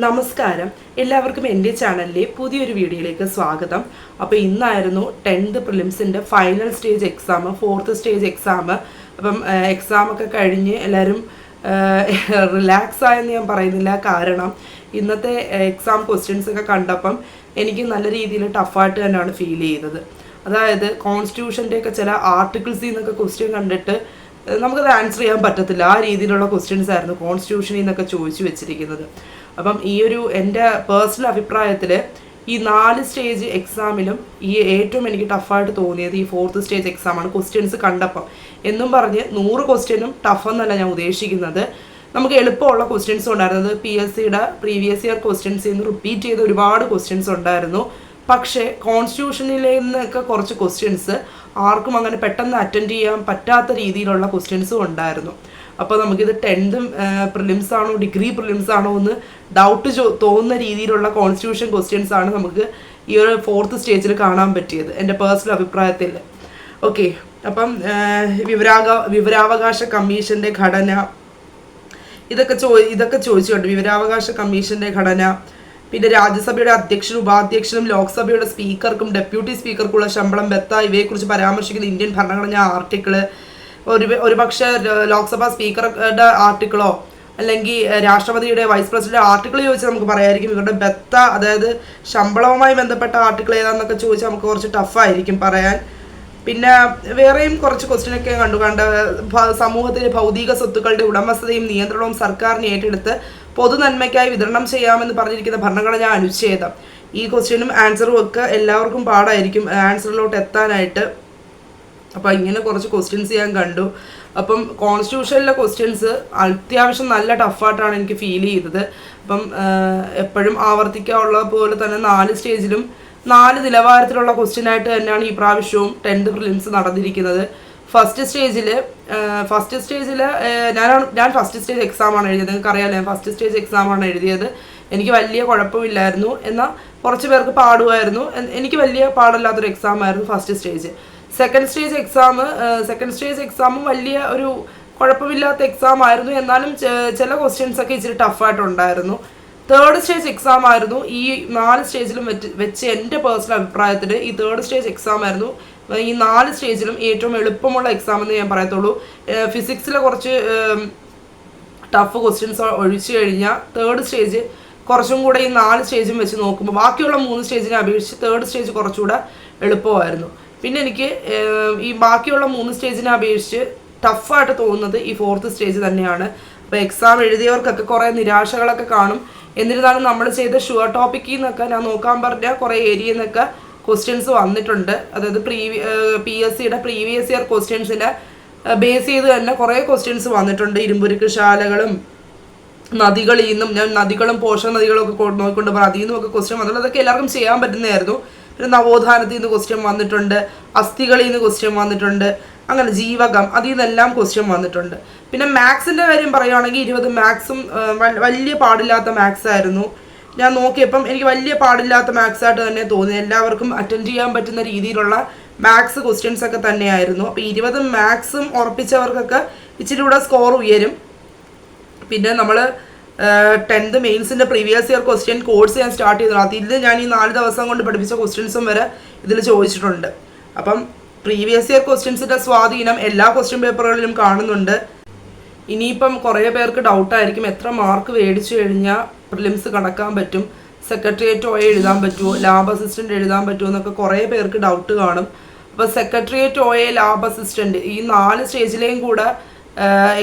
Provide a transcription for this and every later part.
നമസ്കാരം. എല്ലാവർക്കും എന്റെ ചാനലിലെ പുതിയൊരു വീഡിയോയിലേക്ക് സ്വാഗതം. അപ്പോൾ ഇന്നായിരുന്നു tenth പ്രിലിംസിന്റെ final stage exam fourth stage exam. അപ്പം എക്സാമൊക്കെ കഴിഞ്ഞ് എല്ലാവരും റിലാക്സ് ആയെന്ന് ഞാൻ പറയുന്നില്ല. കാരണം ഇന്നത്തെ എക്സാം ക്വസ്റ്റ്യൻസ് ഒക്കെ കണ്ടപ്പം എനിക്ക് നല്ല രീതിയിൽ ടഫായിട്ട് തന്നെയാണ് ഫീൽ ചെയ്തത്. അതായത് കോൺസ്റ്റിറ്റ്യൂഷന്റെ ഒക്കെ ചില ആർട്ടിക്കിൾസിൽ നിന്നൊക്കെ ക്വസ്റ്റ്യൻ കണ്ടിട്ട് നമുക്കത് ആൻസർ ചെയ്യാൻ പറ്റത്തില്ല. ആ രീതിയിലുള്ള ക്വസ്റ്റ്യൻസ് ആയിരുന്നു കോൺസ്റ്റിറ്റ്യൂഷനിൽ നിന്നൊക്കെ ചോദിച്ചു വെച്ചിരിക്കുന്നത്. അപ്പം ഈ ഒരു എന്റെ പേഴ്സണൽ അഭിപ്രായത്തിൽ ഈ നാല് സ്റ്റേജ് എക്സാമിലും ഈ ഏറ്റവും എനിക്ക് ടഫായിട്ട് തോന്നിയത് ഈ ഫോർത്ത് സ്റ്റേജ് എക്സാമാണ് ക്വസ്റ്റ്യൻസ് കണ്ടപ്പം. എന്നും പറഞ്ഞ് നൂറ് ക്വസ്റ്റ്യനും ടഫെന്നല്ല ഞാൻ ഉദ്ദേശിക്കുന്നത്. നമുക്ക് എളുപ്പമുള്ള ക്വസ്റ്റ്യൻസ് ഉണ്ടായിരുന്നത് പി എസ് സിയുടെ പ്രീവിയസ് ഇയർ ക്വസ്റ്റ്യൻസിൽ നിന്ന് റിപ്പീറ്റ് ചെയ്ത ഒരുപാട് ക്വസ്റ്റ്യൻസ് ഉണ്ടായിരുന്നു. പക്ഷേ കോൺസ്റ്റിറ്റ്യൂഷനിൽ നിന്നൊക്കെ കുറച്ച് ക്വസ്റ്റ്യൻസ് ആർക്കും അങ്ങനെ പെട്ടെന്ന് അറ്റൻഡ് ചെയ്യാൻ പറ്റാത്ത രീതിയിലുള്ള ക്വസ്റ്റ്യൻസും ഉണ്ടായിരുന്നു. അപ്പോൾ നമുക്കിത് ടെൻത്തും പ്രിലിംസ് ആണോ ഡിഗ്രി പ്രിലിംസ് ആണോ എന്ന് ഡൗട്ട് തോന്നുന്ന രീതിയിലുള്ള കോൺസ്റ്റിറ്റ്യൂഷൻ ക്വസ്റ്റ്യൻസ് ആണ് നമുക്ക് ഈ ഒരു ഫോർത്ത് സ്റ്റേജിൽ കാണാൻ പറ്റിയത് എന്റെ പേഴ്സണൽ അഭിപ്രായത്തിൽ. ഓക്കെ അപ്പം വിവരാക വിവരാവകാശ കമ്മീഷന്റെ ഘടന. ഇതൊക്കെ ചോ ഇതൊക്കെ ചോദിച്ചുകൊണ്ട് വിവരാവകാശ കമ്മീഷന്റെ ഘടന. പിന്നെ രാജ്യസഭയുടെ അധ്യക്ഷനും ഉപാധ്യക്ഷനും ലോക്സഭയുടെ സ്പീക്കർക്കും ഡെപ്യൂട്ടി സ്പീക്കർക്കുള്ള ശമ്പളം ബത്ത ഇവയെക്കുറിച്ച് പരാമർശിക്കുന്ന ഇന്ത്യൻ ഭരണഘടനാ ആർട്ടിക്കിൾ. ഒരു ഒരുപക്ഷെ ലോക്സഭാ സ്പീക്കറുടെ ആർട്ടിക്കിളോ അല്ലെങ്കിൽ രാഷ്ട്രപതിയുടെ വൈസ് പ്രസിഡന്റ് ആർട്ടിക്കിൾ ചോദിച്ചാൽ നമുക്ക് പറയായിരിക്കും ഇവരുടെ ബെത്ത അതായത് ശമ്പളവുമായി ബന്ധപ്പെട്ട ആർട്ടിക്കിൾ ഏതാണെന്നൊക്കെ ചോദിച്ചാൽ നമുക്ക് കുറച്ച് ടഫായിരിക്കും പറയാൻ. പിന്നെ വേറെയും കുറച്ച് ക്വസ്റ്റ്യൻ ഒക്കെ കണ്ടു. കണ്ട സമൂഹത്തിലെ ഭൗതിക സ്വത്തുക്കളുടെ ഉടമസ്ഥതയും നിയന്ത്രണവും സർക്കാരിന് ഏറ്റെടുത്ത് പൊതു നന്മയ്ക്കായി വിതരണം ചെയ്യാമെന്ന് പറഞ്ഞിരിക്കുന്ന ഭരണഘടനാ അനുച്ഛേദം. ഈ ക്വസ്റ്റ്യനും ആൻസറും ഒക്കെ എല്ലാവർക്കും പാടായിരിക്കും. ആൻസറിലോട്ട് എത്താനായിട്ട് അപ്പോൾ ഇങ്ങനെ കുറച്ച് ക്വസ്റ്റ്യൻസ് ഞാൻ കണ്ടു. അപ്പം കോൺസ്റ്റിറ്റ്യൂഷനിലെ ക്വസ്റ്റ്യൻസ് അത്യാവശ്യം നല്ല ടഫായിട്ടാണ് എനിക്ക് ഫീൽ ചെയ്തത്. അപ്പം എപ്പോഴും ആവർത്തിക്കാനുള്ള പോലെ തന്നെ നാല് സ്റ്റേജിലും നാല് നിലവാരത്തിലുള്ള ക്വസ്റ്റ്യൻ ആയിട്ട് തന്നെയാണ് ഈ പ്രാവശ്യവും ടെൻത്ത് പ്രിലിംസ് നടന്നിരിക്കുന്നത്. ഫസ്റ്റ് സ്റ്റേജിൽ ഫസ്റ്റ് സ്റ്റേജിൽ ഞാനാണ് ഞാൻ ഫസ്റ്റ് സ്റ്റേജ് എക്സാമാണ് എഴുതിയത്. നിങ്ങൾക്ക് അറിയാമല്ലോ ഞാൻ ഫസ്റ്റ് സ്റ്റേജ് എക്സാമാണ് എഴുതിയത്. എനിക്ക് വലിയ കുഴപ്പമില്ലായിരുന്നു. എന്നാൽ കുറച്ച് പേർക്ക് പാടുമായിരുന്നു. എനിക്ക് വലിയ പാടില്ലാത്തൊരു എക്സാം ആയിരുന്നു first stage second stage exam second stage എക്സാമും വലിയ ഒരു കുഴപ്പമില്ലാത്ത എക്സാം ആയിരുന്നു. എന്നാലും ചില ക്വസ്റ്റ്യൻസ് ഒക്കെ ഇച്ചിരി ടഫായിട്ടുണ്ടായിരുന്നു തേർഡ് സ്റ്റേജ് എക്സാം ആയിരുന്നു. ഈ നാല് സ്റ്റേജിലും വെച്ച് വെച്ച് എന്റെ പേഴ്സണൽ അഭിപ്രായത്തിൽ ഈ തേർഡ് സ്റ്റേജ് എക്സാം ആയിരുന്നു. ഈ നാല് സ്റ്റേജിലും ഏറ്റവും എളുപ്പമുള്ള എക്സാം എന്ന് ഞാൻ പറയത്തുള്ളൂ. ഫിസിക്സിലെ കുറച്ച് ടഫ് ക്വസ്റ്റ്യൻസ് ഒഴിച്ചു കഴിഞ്ഞാൽ തേർഡ് സ്റ്റേജ് കുറച്ചും കൂടെ ഈ നാല് സ്റ്റേജും വെച്ച് നോക്കുമ്പോൾ ബാക്കിയുള്ള മൂന്ന് സ്റ്റേജിനെ അപേക്ഷിച്ച് തേർഡ് സ്റ്റേജ് കുറച്ചുകൂടെ എളുപ്പമായിരുന്നു. പിന്നെ എനിക്ക് ഈ ബാക്കിയുള്ള മൂന്ന് സ്റ്റേജിനെ അപേക്ഷിച്ച് ടഫായിട്ട് തോന്നുന്നത് ഈ ഫോർത്ത് സ്റ്റേജ് തന്നെയാണ്. അപ്പോൾ എക്സാം എഴുതിയവർക്കൊക്കെ കുറേ നിരാശകളൊക്കെ കാണും. എന്നിരുന്നാലും നമ്മൾ ചെയ്ത ഷുവർ ടോപ്പിക്കിൽ നിന്നൊക്കെ ഞാൻ നോക്കാൻ പറഞ്ഞ കുറേ ഏരിയയിൽ നിന്നൊക്കെ ക്വസ്റ്റ്യൻസ് വന്നിട്ടുണ്ട്. അതായത് പ്രീവി പി എസ് സിയുടെ പ്രീവിയസ് ഇയർ ക്വസ്റ്റ്യൻസിനെ ബേസ് ചെയ്ത് തന്നെ കുറേ ക്വസ്റ്റ്യൻസ് വന്നിട്ടുണ്ട്. ഇരുമ്പുരുക്ക് ശാലകളും നദികളിൽ നിന്നും ഞാൻ നദികളും പോഷക നദികളും ഒക്കെ നോക്കിക്കൊണ്ട് പറയാം അതിൽ നിന്നും ഒക്കെ ക്വസ്റ്റ്യൻ വന്നിട്ടുണ്ട്. അതൊക്കെ എല്ലാവർക്കും ചെയ്യാൻ പറ്റുന്നതായിരുന്നു. പിന്നെ നവോത്ഥാനത്തിൽ നിന്ന് ക്വസ്റ്റ്യൻ വന്നിട്ടുണ്ട് അസ്ഥികളിൽ നിന്ന് ക്വസ്റ്റ്യൻ വന്നിട്ടുണ്ട് അങ്ങനെ ജീവകം അതിൽ നിന്നെല്ലാം ക്വസ്റ്റ്യൻ വന്നിട്ടുണ്ട്. പിന്നെ മാത്സിന്റെ കാര്യം പറയുകയാണെങ്കിൽ ഇരുപത് മാത്സും വലിയ പാടില്ലാത്ത മാത്സ് ആയിരുന്നു. ഞാൻ നോക്കിയപ്പം എനിക്ക് വലിയ പാടില്ലാത്ത മാത്സ് ആയിട്ട് തന്നെ തോന്നി. എല്ലാവർക്കും അറ്റൻഡ് ചെയ്യാൻ പറ്റുന്ന രീതിയിലുള്ള മാത്സ് ക്വസ്റ്റ്യൻസ് ഒക്കെ തന്നെയായിരുന്നു. അപ്പോൾ ഇരുപത് മാത്സും ഉറപ്പിച്ചവർക്കൊക്കെ ഇച്ചിരി കൂടെ സ്കോർ ഉയരും. പിന്നെ നമ്മൾ ടെൻത്ത് മെയിൻസിന്റെ പ്രീവിയസ് ഇയർ ക്വസ്റ്റ്യൻ കോഴ്സ് ഞാൻ സ്റ്റാർട്ട് ചെയ്തു അതിൽ ഞാൻ ഈ നാല് ദിവസം കൊണ്ട് പഠിപ്പിച്ച ക്വസ്റ്റ്യൻസും വരെ ഇതിൽ ചോദിച്ചിട്ടുണ്ട്. അപ്പം പ്രീവിയസ് ഇയർ ക്വസ്റ്റ്യൻസിന്റെ സ്വാധീനം എല്ലാ ക്വസ്റ്റ്യൻ പേപ്പറുകളിലും കാണുന്നുണ്ട്. ഇനിയിപ്പം കുറേ പേർക്ക് ഡൗട്ടായിരിക്കും എത്ര മാർക്ക് മേടിച്ചു കഴിഞ്ഞാൽ പ്രിലിംസ് കടക്കാൻ പറ്റും സെക്രട്ടേറിയറ്റ് ഓയെ എഴുതാൻ പറ്റുമോ ലാബ് അസിസ്റ്റന്റ് എഴുതാൻ പറ്റുമോ എന്നൊക്കെ കുറേ പേർക്ക് ഡൗട്ട് കാണും. അപ്പോൾ സെക്രട്ടേറിയറ്റ് ഓയെ ലാബ് അസിസ്റ്റന്റ് ഈ നാല് സ്റ്റേജിലെയും കൂടെ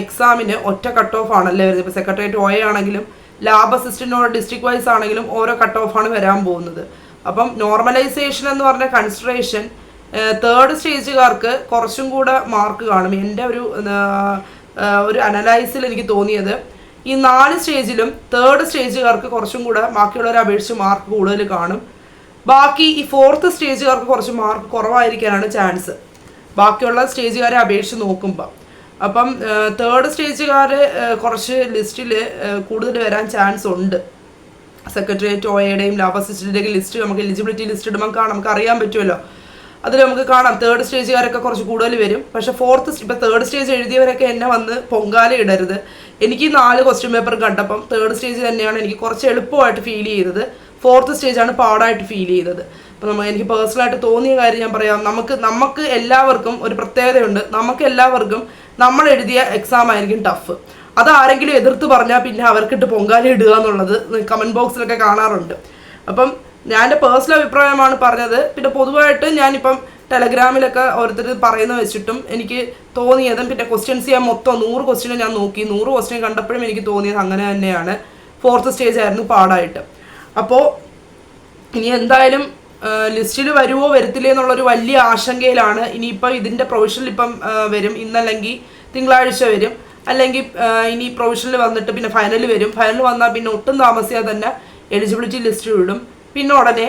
എക്സാമിന് ഒറ്റ കട്ട് ഓഫ് ആണല്ലേ വരുന്നത്? ഇപ്പോൾ സെക്രട്ടേറിയറ്റ് ഒ ആണെങ്കിലും ലാബ് അസിസ്റ്റന്റ് ഡിസ്ട്രിക്ട് വൈസ് ആണെങ്കിലും ഓരോ കട്ട് ആണ് വരാൻ പോകുന്നത്. അപ്പം നോർമലൈസേഷൻ എന്ന് പറഞ്ഞ കൺസിഡറേഷൻ തേർഡ് സ്റ്റേജുകാർക്ക് കുറച്ചും കൂടെ മാർക്ക് കാണും. എന്റെ ഒരു ഒരു അനലൈസിൽ എനിക്ക് തോന്നിയത് ഈ നാല് സ്റ്റേജിലും തേർഡ് സ്റ്റേജുകാർക്ക് കുറച്ചും കൂടെ ബാക്കിയുള്ളവരെ അപേക്ഷിച്ച് മാർക്ക് കൂടുതൽ കാണും. ബാക്കി ഈ ഫോർത്ത് സ്റ്റേജുകാർക്ക് കുറച്ച് മാർക്ക് കുറവായിരിക്കാനാണ് ചാൻസ് ബാക്കിയുള്ള സ്റ്റേജുകാരെ അപേക്ഷിച്ച് നോക്കുമ്പോൾ അപ്പം തേർഡ് സ്റ്റേജുകാർ കുറച്ച് ലിസ്റ്റിൽ കൂടുതൽ വരാൻ ചാൻസ് ഉണ്ട്. സെക്രട്ടേറിയറ്റ് ഒയയുടെയും ലാബ് അസിസ്റ്റന്റിന്റെയും ലിസ്റ്റ് നമുക്ക് എലിജിബിലിറ്റി ലിസ്റ്റ് ഇടുമ്പോൾ കാണാം നമുക്ക് അറിയാൻ പറ്റുമല്ലോ. അതിൽ നമുക്ക് കാണാം തേർഡ് സ്റ്റേജുകാരൊക്കെ കുറച്ച് കൂടുതൽ വരും. പക്ഷേ ഫോർത്ത് ഇപ്പോൾ തേർഡ് സ്റ്റേജ് എഴുതിയവരൊക്കെ എന്നെ വന്ന് പൊങ്കാല ഇടരുത്. എനിക്ക് നാല് ക്വസ്റ്റ്യൻ പേപ്പർ കണ്ടപ്പം തേർഡ് സ്റ്റേജ് തന്നെയാണ് എനിക്ക് കുറച്ച് എളുപ്പമായിട്ട് ഫീൽ ചെയ്തത്. ഫോർത്ത് സ്റ്റേജാണ് പാടായിട്ട് ഫീൽ ചെയ്തത്. അപ്പോൾ നമ്മൾ എനിക്ക് പേഴ്സണലായിട്ട് തോന്നിയ കാര്യം ഞാൻ പറയാം. നമുക്ക് നമുക്ക് എല്ലാവർക്കും ഒരു പ്രത്യേകതയുണ്ട്. നമുക്ക് എല്ലാവർക്കും നമ്മൾ എഴുതിയ എക്സാം ആയിരിക്കും ടഫ് അത് ആരെങ്കിലും എതിർത്ത് പറഞ്ഞാൽ പിന്നെ അവർക്കിട്ട് പൊങ്കാല ഇടുക എന്നുള്ളത് കമന്റ് ബോക്സിലൊക്കെ കാണാറുണ്ട്. അപ്പം ഞാൻ എന്റെ പേഴ്സണൽ അഭിപ്രായമാണ് പറഞ്ഞത്. പിന്നെ പൊതുവായിട്ട് ഞാനിപ്പം ടെലഗ്രാമിലൊക്കെ ഓരോരുത്തർ പറയുന്ന വെച്ചിട്ടും എനിക്ക് തോന്നിയതും പിന്നെ ക്വസ്റ്റ്യൻസ് ഞാൻ മൊത്തം നൂറ് ക്വസ്റ്റ്യൻ ഞാൻ നോക്കി. നൂറ് ക്വസ്റ്റ്യൻ കണ്ടപ്പോഴും എനിക്ക് തോന്നിയത് അങ്ങനെ തന്നെയാണ്. ഫോർത്ത് സ്റ്റേജ് ആയിരുന്നു പാടായിട്ട്. അപ്പോൾ ഇനി എന്തായാലും ലിസ്റ്റിൽ വരുമോ വരത്തില്ലേ എന്നുള്ളൊരു വലിയ ആശങ്കയിലാണ്. ഇനിയിപ്പോൾ ഇതിന്റെ പ്രൊവിഷനിൽ ഇപ്പം വരും. ഇന്നല്ലെങ്കിൽ തിങ്കളാഴ്ച വരും. അല്ലെങ്കിൽ ഇനി പ്രൊവിഷനിൽ വന്നിട്ട് പിന്നെ ഫൈനൽ വരും. ഫൈനൽ വന്നാൽ പിന്നെ ഒട്ടും താമസിയാതെ തന്നെ എലിജിബിലിറ്റി ലിസ്റ്റ് വിടും പിന്നെ ഉടനെ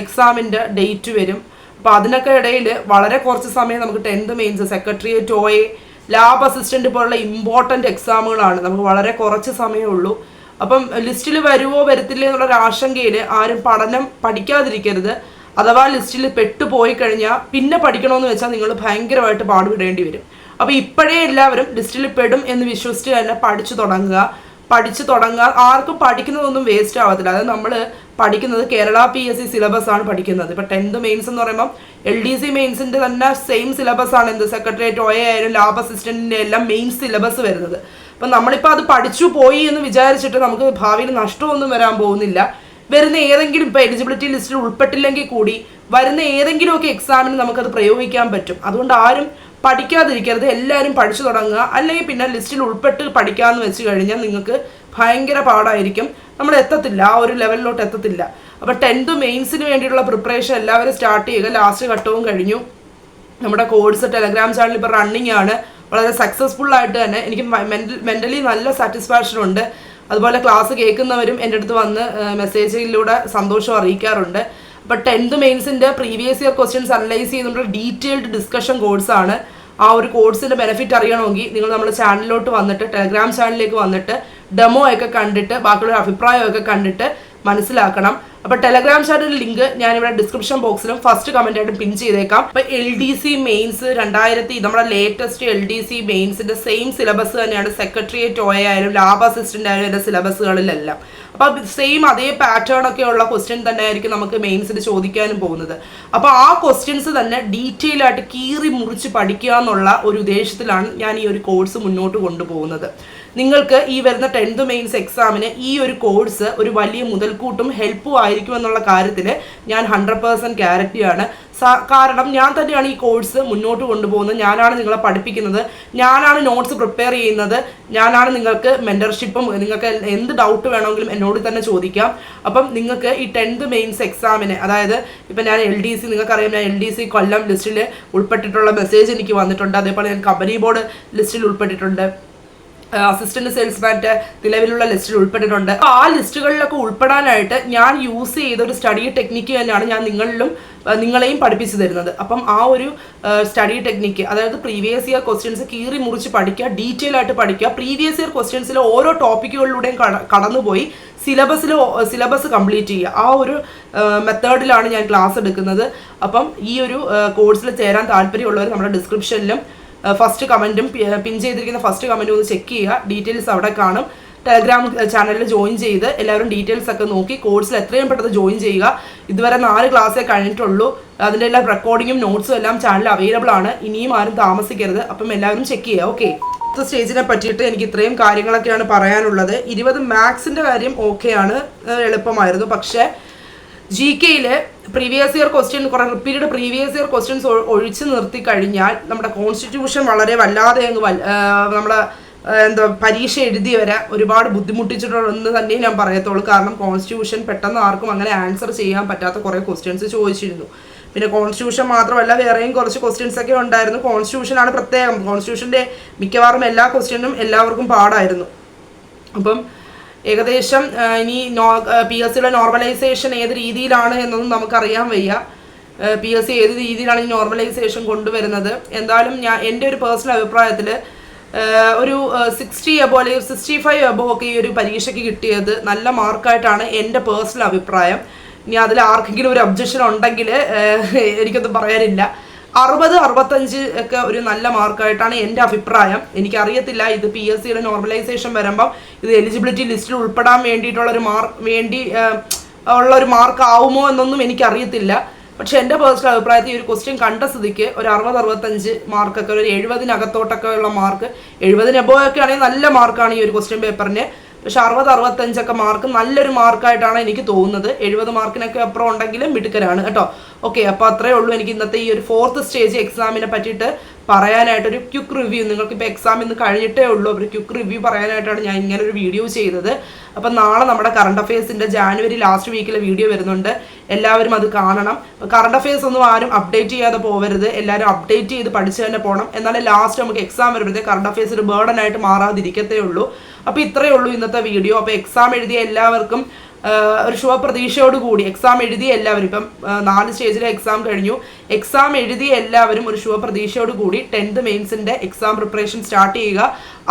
എക്സാമിന്റെ ഡേറ്റ് വരും. അപ്പോൾ അതിനൊക്കെ ഇടയിൽ വളരെ കുറച്ച് സമയം നമുക്ക് tenth mains secretariat O A lab assistant പോലുള്ള ഇമ്പോർട്ടന്റ് എക്സാമുകളാണ് നമുക്ക് വളരെ കുറച്ച് സമയമേ ഉള്ളൂ അപ്പം ലിസ്റ്റിൽ വരുമോ വരത്തില്ലേ എന്നുള്ളൊരു ആശങ്കയിൽ ആരും പഠനം പഠിക്കാതിരിക്കരുത്. അഥവാ ലിസ്റ്റിൽ പെട്ടുപോയി കഴിഞ്ഞാൽ പിന്നെ പഠിക്കണമെന്ന് വെച്ചാൽ നിങ്ങൾ ഭയങ്കരമായിട്ട് പാടുപെടേണ്ടി വരും. അപ്പോൾ ഇപ്പോഴേ എല്ലാവരും ലിസ്റ്റിൽ പെടും എന്ന് വിശ്വസിച്ച് തന്നെ പഠിച്ചു തുടങ്ങുക. പഠിച്ചു തുടങ്ങാൻ ആർക്കും പഠിക്കുന്നതൊന്നും വേസ്റ്റ് ആവത്തില്ല. അതായത് നമ്മൾ പഠിക്കുന്നത് Kerala P S C syllabus ആണ് പഠിക്കുന്നത്. ഇപ്പൊ ടെൻത്ത് മെയിൻസ് എന്ന് പറയുമ്പോൾ എൽ ഡി സി മെയിൻസിന്റെ തന്നെ സെയിം സിലബസ് ആണ് എന്ത് സെക്രട്ടേറിയറ്റ് ഒ ആയാലും ലാബ് അസിസ്റ്റന്റിന്റെ എല്ലാം മെയിൻ സിലബസ് വരുന്നത്. അപ്പൊ നമ്മളിപ്പോൾ അത് പഠിച്ചു പോയി എന്ന് വിചാരിച്ചിട്ട് നമുക്ക് ഭാവിയിൽ നഷ്ടമൊന്നും വരാൻ പോകുന്നില്ല. വരുന്ന ഏതെങ്കിലും ഇപ്പോൾ എലിജിബിലിറ്റി ലിസ്റ്റിൽ ഉൾപ്പെട്ടില്ലെങ്കിൽ കൂടി വരുന്ന ഏതെങ്കിലുമൊക്കെ എക്സാമിന് നമുക്കത് പ്രയോഗിക്കാൻ പറ്റും. അതുകൊണ്ട് ആരും പഠിക്കാതിരിക്കരുത് എല്ലാവരും പഠിച്ചു തുടങ്ങുക. അല്ലെങ്കിൽ പിന്നെ ലിസ്റ്റിൽ ഉൾപ്പെട്ട് പഠിക്കാമെന്ന് വെച്ച് കഴിഞ്ഞാൽ നിങ്ങൾക്ക് ഭയങ്കര പാടായിരിക്കും. നമ്മൾ എത്തത്തില്ല ആ ഒരു ലെവലിലോട്ട് എത്തത്തില്ല. അപ്പോൾ ടെൻത്ത് മെയിൻസിന് വേണ്ടിയിട്ടുള്ള പ്രിപ്പറേഷൻ എല്ലാവരും സ്റ്റാർട്ട് ചെയ്യുക. ലാസ്റ്റ് ഘട്ടവും കഴിഞ്ഞു. നമ്മുടെ കോഴ്സ് ടെലഗ്രാം ചാനൽ ഇപ്പോൾ റണ്ണിങ് ആണ്. വളരെ സക്സസ്ഫുൾ ആയിട്ട് തന്നെ എനിക്ക് മെന്റലി നല്ല സാറ്റിസ്ഫാക്ഷൻ ഉണ്ട്. അതുപോലെ ക്ലാസ് കേൾക്കുന്നവരും എന്റെ അടുത്ത് വന്ന് മെസ്സേജിലൂടെ സന്തോഷം അറിയിക്കാറുണ്ട്. അപ്പോൾ ടെൻത്ത് മെയിൻസിന്റെ പ്രീവിയസ് ഇയർ ക്വസ്റ്റ്യൻസ് അനലൈസ് ചെയ്യുന്നുള്ള ഡീറ്റെയിൽഡ് ഡിസ്കഷൻ കോഴ്സാണ് ആ ഒരു കോഴ്സിന്റെ ബെനിഫിറ്റ് അറിയണമെങ്കിൽ നിങ്ങൾ നമ്മുടെ ചാനലിലോട്ട് വന്നിട്ട് ടെലഗ്രാം ചാനലിലേക്ക് വന്നിട്ട് ഡെമോ ഒക്കെ കണ്ടിട്ട് ബാക്കിയുള്ള അഭിപ്രായമൊക്കെ കണ്ടിട്ട് മനസ്സിലാക്കണം. അപ്പൊ ടെലഗ്രാം ചാനൽ ലിങ്ക് ഞാനിവിടെ ഡിസ്ക്രിപ്ഷൻ ബോക്സിലും ഫസ്റ്റ് കമന്റ് ആയിട്ട് പിൻ ചെയ്തേക്കാം. അപ്പൊ എൽ ഡി സി മെയിൻസ് രണ്ടായിരത്തി നമ്മുടെ ലേറ്റസ്റ്റ് എൽ ഡി സി മെയിൻസിന്റെ സെയിം സിലബസ് തന്നെയാണ്. സെക്രട്ടറിയേറ്റ് ഓയ ആയാലും ലാബ് അസിസ്റ്റന്റ് ആയാലും എന്റെ സിലബസുകളിലെല്ലാം അപ്പൊ സെയിം അതേ പാറ്റേൺ ഒക്കെ ഉള്ള ക്വസ്റ്റ്യൻ തന്നെ ആയിരിക്കും നമുക്ക് മെയിൻസിൽ ചോദിക്കാനും പോകുന്നത്. അപ്പൊ ആ ക്വസ്റ്റ്യൻസ് തന്നെ ഡീറ്റെയിൽ ആയിട്ട് കീറി മുറിച്ച് പഠിക്കുക എന്നുള്ള ഒരു ഉദ്ദേശത്തിലാണ് ഞാൻ ഈ ഒരു കോഴ്സ് മുന്നോട്ട് കൊണ്ടുപോകുന്നത്. നിങ്ങൾക്ക് ഈ വരുന്ന ടെൻത്ത് മെയിൻസ് എക്സാമിന് ഈ ഒരു കോഴ്സ് ഒരു വലിയ മുതൽക്കൂട്ടും ഹെൽപ്പും ആയിരിക്കും എന്നുള്ള കാര്യത്തിൽ ഞാൻ ഹൺഡ്രഡ് പേഴ്സന്റ് ഗ്യാരണ്ടിയാണ് കാരണം ഞാൻ തന്നെയാണ് ഈ കോഴ്സ് മുന്നോട്ട് കൊണ്ടുപോകുന്നത്. ഞാനാണ് നിങ്ങളെ പഠിപ്പിക്കുന്നത്. ഞാനാണ് നോട്ട്സ് പ്രിപ്പയർ ചെയ്യുന്നത്. ഞാനാണ് നിങ്ങൾക്ക് മെന്റർഷിപ്പും നിങ്ങൾക്ക് എന്ത് ഡൗട്ട് വേണമെങ്കിലും എന്നോട് തന്നെ ചോദിക്കാം. അപ്പം നിങ്ങൾക്ക് ഈ ടെൻത്ത് മെയിൻസ് എക്സാമിന് അതായത് ഇപ്പം ഞാൻ എൽ ഡി സി നിങ്ങൾക്കറിയാം ഞാൻ എൽ ഡി സി കൊല്ലം ലിസ്റ്റിൽ ഉൾപ്പെട്ടിട്ടുള്ള മെസ്സേജ് എനിക്ക് വന്നിട്ടുണ്ട്. അതേപോലെ ഞാൻ കമ്പനി ബോർഡ് ലിസ്റ്റിൽ ഉൾപ്പെട്ടിട്ടുണ്ട്. അസിസ്റ്റന്റ് സെയിൽസ്മാന്റെ നിലവിലുള്ള ലിസ്റ്റിൽ ഉൾപ്പെട്ടിട്ടുണ്ട്. ആ ലിസ്റ്റുകളിലൊക്കെ ഉൾപ്പെടാനായിട്ട് ഞാൻ യൂസ് ചെയ്ത ഒരു സ്റ്റഡി ടെക്നിക്ക് തന്നെയാണ് ഞാൻ നിങ്ങളിലും നിങ്ങളെയും പഠിപ്പിച്ചു തരുന്നത്. അപ്പം ആ ഒരു സ്റ്റഡി ടെക്നിക്ക് അതായത് പ്രീവിയസ് ഇയർ ക്വസ്റ്റ്യൻസ് കീറി മുറിച്ച് പഠിക്കുക ഡീറ്റെയിൽ ആയിട്ട് പഠിക്കുക പ്രീവിയസ് ഇയർ ക്വസ്റ്റ്യൻസിലെ ഓരോ ടോപ്പിക്കുകളിലൂടെയും കടന്നുപോയി സിലബസിൽ സിലബസ് കംപ്ലീറ്റ് ചെയ്യുക. ആ ഒരു മെത്തേഡിലാണ് ഞാൻ ക്ലാസ് എടുക്കുന്നത്. അപ്പം ഈ ഒരു കോഴ്സിൽ ചേരാൻ താല്പര്യമുള്ളവർ നമ്മുടെ ഡിസ്ക്രിപ്ഷനിലും ഫസ്റ്റ് കമന്റും പിൻ ചെയ്തിരിക്കുന്ന ഫസ്റ്റ് കമന്റും ഒന്ന് ചെക്ക് ചെയ്യുക. ഡീറ്റെയിൽസ് അവിടെ കാണും. ടെലഗ്രാം ചാനലിൽ ജോയിൻ ചെയ്ത് എല്ലാവരും ഡീറ്റെയിൽസ് ഒക്കെ നോക്കി കോഴ്സിൽ എത്രയും പെട്ടെന്ന് ജോയിൻ ചെയ്യുക. ഇതുവരെ നാല് ക്ലാസ്സേ കഴിഞ്ഞിട്ടുള്ളൂ. അതിന്റെ എല്ലാ റെക്കോർഡിങ്ങും നോട്ട്സും എല്ലാം ചാനലിൽ അവൈലബിൾ ആണ്. ഇനിയും ആരും താമസിക്കരുത്. അപ്പം എല്ലാവരും ചെക്ക് ചെയ്യുക. ഓക്കെ അടുത്ത സ്റ്റേജിനെ പറ്റിയിട്ട് എനിക്ക് ഇത്രയും കാര്യങ്ങളൊക്കെയാണ് പറയാനുള്ളത്. ഇരുപത് മാത്സിന്റെ കാര്യം ഓക്കെയാണ് എളുപ്പമായിരുന്നു. പക്ഷേ ജി കെയിൽ പ്രീവിയസ് ഇയർ ക്വസ്റ്റ്യൻ കുറെ റിപ്പീറ്റഡ് പ്രീവിയസ് ഇയർ ക്വസ്റ്റ്യൻസ് ഒഴിച്ചു നിർത്തി കഴിഞ്ഞാൽ നമ്മുടെ കോൺസ്റ്റിറ്റ്യൂഷൻ വളരെ വല്ലാതെ അങ്ങ് വൽ- നമ്മളെ എന്താ പരീക്ഷ എഴുതി വരെ ഒരുപാട് ബുദ്ധിമുട്ടിച്ചിട്ടുണ്ടെന്ന് തന്നെ ഞാൻ പറയത്തുള്ളൂ. കാരണം കോൺസ്റ്റിറ്റ്യൂഷൻ പെട്ടെന്ന് ആർക്കും അങ്ങനെ ആൻസർ ചെയ്യാൻ പറ്റാത്ത കുറേ ക്വസ്റ്റ്യൻസ് ചോദിച്ചിരുന്നു. പിന്നെ കോൺസ്റ്റിറ്റ്യൂഷൻ മാത്രമല്ല വേറെയും കുറച്ച് ക്വസ്റ്റ്യൻസ് ഒക്കെ ഉണ്ടായിരുന്നു. കോൺസ്റ്റിറ്റ്യൂഷനാണ് പ്രത്യേകം. കോൺസ്റ്റിറ്റ്യൂഷന്റെ മിക്കവാറും എല്ലാ ക്വസ്റ്റ്യനും എല്ലാവർക്കും പാടായിരുന്നു. അപ്പം ഏകദേശം ഇനി നോ പി എസ് സിയുടെ നോർമലൈസേഷൻ ഏത് രീതിയിലാണ് എന്നൊന്നും നമുക്കറിയാൻ വയ്യ. പി എസ് സി ഏത് രീതിയിലാണ് ഈ നോർമലൈസേഷൻ കൊണ്ടുവരുന്നത്? എന്തായാലും ഞാൻ എന്റെ ഒരു പേഴ്സണൽ അഭിപ്രായത്തിൽ ഒരു സിക്സ്റ്റി എബോ അല്ലെങ്കിൽ സിക്സ്റ്റി ഫൈവ് എബോ ഒക്കെ ഈ ഒരു പരീക്ഷയ്ക്ക് കിട്ടിയത് നല്ല മാർക്കായിട്ടാണ് എന്റെ പേഴ്സണൽ അഭിപ്രായം. ഇനി അതിൽ ആർക്കെങ്കിലും ഒരു ഒബ്ജക്ഷൻ ഉണ്ടെങ്കിൽ എനിക്കൊന്നും പറയാനില്ല. അറുപത് അറുപത്തഞ്ച് ഒക്കെ ഒരു നല്ല മാർക്കായിട്ടാണ് എന്റെ അഭിപ്രായം. എനിക്കറിയത്തില്ല ഇത് പി എസ് സിയുടെ നോർമലൈസേഷൻ വരുമ്പം ഇത് എലിജിബിലിറ്റി ലിസ്റ്റിൽ ഉൾപ്പെടാൻ വേണ്ടിയിട്ടുള്ള ഒരു മാർക്ക് വേണ്ടി ഉള്ള ഒരു മാർക്ക് ആവുമോ എന്നൊന്നും എനിക്കറിയത്തില്ല. പക്ഷെ എന്റെ പേഴ്സണൽ അഭിപ്രായത്തിൽ ഈ ഒരു ക്വസ്റ്റ്യൻ കണ്ട സ്ഥിതിക്ക് ഒരു അറുപത് അറുപത്തഞ്ച് മാർക്കൊക്കെ ഒരു എഴുപതിനകത്തോട്ടൊക്കെ ഉള്ള മാർക്ക് എഴുപതിന് എബോ ഒക്കെ ആണെങ്കിൽ നല്ല മാർക്കാണ് ഈ ഒരു ക്വസ്റ്റ്യൻ പേപ്പറിന് പക്ഷെ അറുപത് അറുപത്തഞ്ചൊക്കെ മാർക്ക് നല്ലൊരു മാർക്കായിട്ടാണ് എനിക്ക് തോന്നുന്നത്. എഴുപത് മാർക്കിനൊക്കെ അപ്പുറം ഉണ്ടെങ്കിലും മിടുക്കരാണ്. കേട്ടോ? ഓക്കെ അപ്പോൾ അത്രേ ഉള്ളൂ എനിക്ക് ഇന്നത്തെ ഈ ഒരു ഫോർത്ത് സ്റ്റേജ് എക്സാമിനെ പറ്റിയിട്ട് പറയാനായിട്ടൊരു ക്യുക്ക് റിവ്യൂ. നിങ്ങൾക്ക് ഇപ്പോൾ എക്സാം ഇന്ന് കഴിഞ്ഞിട്ടേ ഉള്ളൂ. ഒരു ക്യുക്ക് റിവ്യൂ പറയാനായിട്ടാണ് ഞാൻ ഇങ്ങനെ ഒരു വീഡിയോ ചെയ്തത്. അപ്പം നാളെ നമ്മുടെ കറണ്ട് അഫയേഴ്സിന്റെ ജാനുവരി ലാസ്റ്റ് വീക്കിലെ വീഡിയോ വരുന്നുണ്ട്. എല്ലാവരും അത് കാണണം. കറണ്ട് അഫയേഴ്സ് ഒന്നും ആരും അപ്ഡേറ്റ് ചെയ്യാതെ പോകരുത് എല്ലാവരും അപ്ഡേറ്റ് ചെയ്ത് പഠിച്ചു തന്നെ പോകണം എന്നാലേ ലാസ്റ്റ് നമുക്ക് എക്സാം വരുമ്പോഴത്തേക്ക് കറണ്ട് ഒരു ബേർഡൻ ആയിട്ട് മാറാതിരിക്കത്തേ ഉള്ളൂ. അപ്പോൾ ഇത്രയേ ഉള്ളൂ ഇന്നത്തെ വീഡിയോ അപ്പോൾ എക്സാം എഴുതിയ എല്ലാവർക്കും ഒരു ശുഭ കൂടി എക്സാം എഴുതി എല്ലാവരും ഇപ്പം നാല് സ്റ്റേജിലെ എക്സാം കഴിഞ്ഞു. എക്സാം എഴുതി എല്ലാവരും ഒരു ശുഭ കൂടി ടെൻത്ത് മെയിൻസിന്റെ എക്സാം പ്രിപ്പറേഷൻ സ്റ്റാർട്ട് ചെയ്യുക.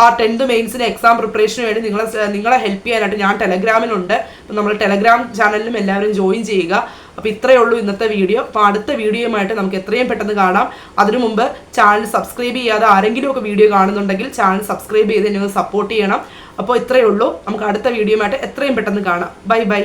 ആ ടെൻത്ത് മെയിൻസിന്റെ എക്സാം പ്രിപ്പറേഷന് വേണ്ടി നിങ്ങളെ നിങ്ങളെ ഹെൽപ്പ് ചെയ്യാനായിട്ട് ഞാൻ ടെലഗ്രാമിലുണ്ട്. അപ്പം നമ്മൾ ടെലഗ്രാം ചാനലിലും എല്ലാവരും ജോയിൻ ചെയ്യുക. അപ്പോൾ ഇത്രയേ ഉള്ളൂ ഇന്നത്തെ വീഡിയോ. അപ്പോൾ അടുത്ത വീഡിയോയുമായിട്ട് നമുക്ക് എത്രയും പെട്ടെന്ന് കാണാം. അതിനു മുമ്പ് ചാനൽ സബ്സ്ക്രൈബ് ചെയ്യാതെ ആരെങ്കിലും ഒക്കെ വീഡിയോ കാണുന്നുണ്ടെങ്കിൽ ചാനൽ സബ്സ്ക്രൈബ് ചെയ്ത് നിങ്ങൾ സപ്പോർട്ട് ചെയ്യണം. അപ്പോൾ ഇത്രയേ ഉള്ളൂ. നമുക്ക് അടുത്ത വീഡിയോയുമായിട്ട് എത്രയും പെട്ടെന്ന് കാണാം. Bye bye